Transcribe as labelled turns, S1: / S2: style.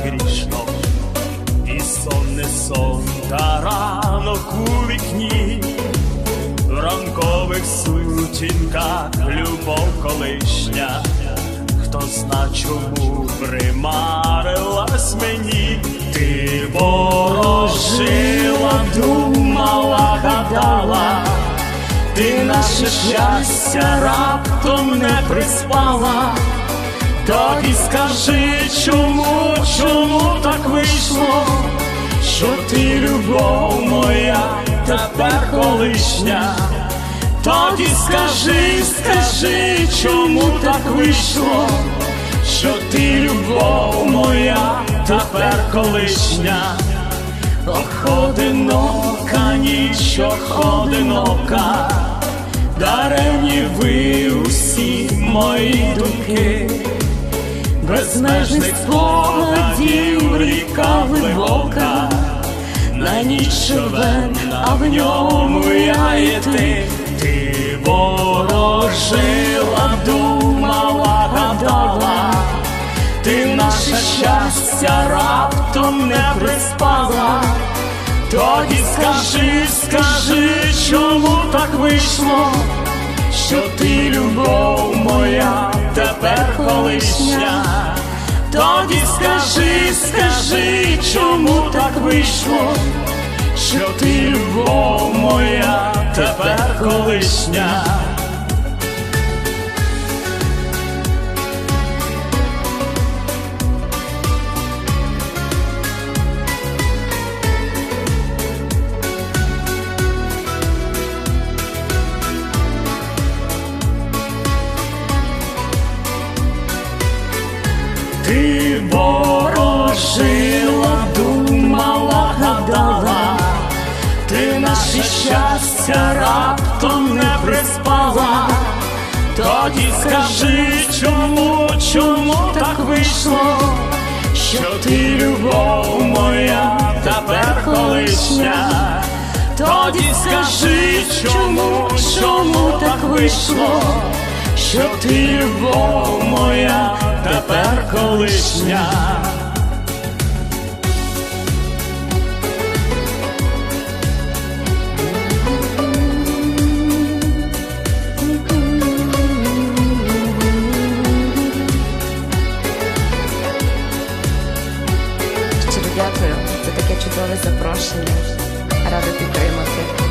S1: грішно, і сон не сон, та ранок у вікні, в ранкових сутінках любов колишня, хто зна, чому примарилась мені, ти ворожила, думала, гадала. Ти наше щастя раптом не приспала, тоді скажи, чому, чому так вийшло, що ти любов моя, тепер колишня, тоді скажи, скажи, чому так вийшло, що ти любов моя, тепер колишня. Оходинока, ніч оходинока, даремні ви усі мої думки, безмежних спогадів ріка глибока, на ніч човен, а в ньому я і ти, ти ворожила, думала, гадала. Ти наше щастя раптом не приспала, тоді скажи, скажи, чому так вийшло, що ти любов моя, тепер колишня, тоді скажи, скажи, чому так вийшло, що ти любов моя, тепер колишня. Ти ворожила, думала, гадала, ти наше щастя раптом не приспала, тоді скажи, чому, чому так вийшло, що ти любов моя, тепер колишня, тоді скажи, чому, чому так вийшло, що ти любов моя, тепер колишня.
S2: Щиро дякую за таке чудове запрошення. Рада підтримати.